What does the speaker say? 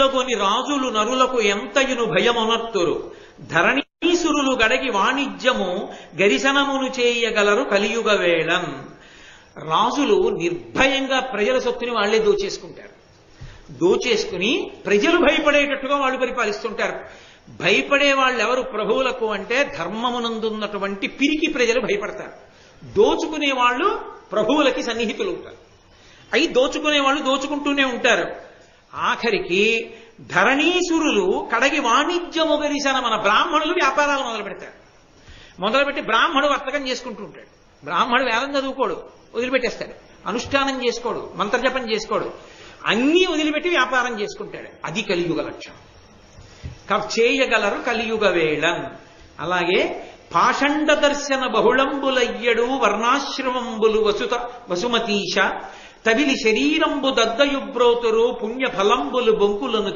కొని రాజులు నరులకు ఎంతయును భయమునర్తురు? ధరణీసురులు గడగి వాణిజ్యము గరిశనమును చేయగలరు కలియుగ వేళం. రాజులు నిర్భయంగా ప్రజల సొత్తుని వాళ్ళే దోచేసుకుంటారు. దోచేసుకుని ప్రజలు భయపడేటట్టుగా వాళ్ళు పరిపాలిస్తుంటారు. భయపడే వాళ్ళు ఎవరు ప్రభువులకు అంటే ధర్మమునందున్నటువంటి పిరికి ప్రజలు భయపడతారు. దోచుకునే వాళ్ళు ప్రభువులకి సన్నిహితులు ఉంటారు. అయి దోచుకునే వాళ్ళు దోచుకుంటూనే ఉంటారు. ఆఖరికి ధరణీసురులు కడగి వాణిజ్యము గరిసిన మన బ్రాహ్మణులు వ్యాపారాలు మొదలు పెడతారు మొదలుపెట్టి బ్రాహ్మణుడు వర్తకం చేసుకుంటూ ఉంటాడు. బ్రాహ్మణుడు వేదం చదువుకోడు వదిలిపెట్టేస్తాడు. అనుష్ఠానం చేసుకోడు మంత్రజపం చేసుకోడు. అన్నీ వదిలిపెట్టి వ్యాపారం చేసుకుంటాడు. అది కలియుగ లక్ష్యం. చేయగలరు కలియుగ వేళం. అలాగే పాషండ దర్శన బహుళంబులయ్యడు వర్ణాశ్రమంబులు వసుత వసుమతీశ తవిలి శరీరంబు దద్దయుబ్రోతురు పుణ్య ఫలంబులు బొంకులను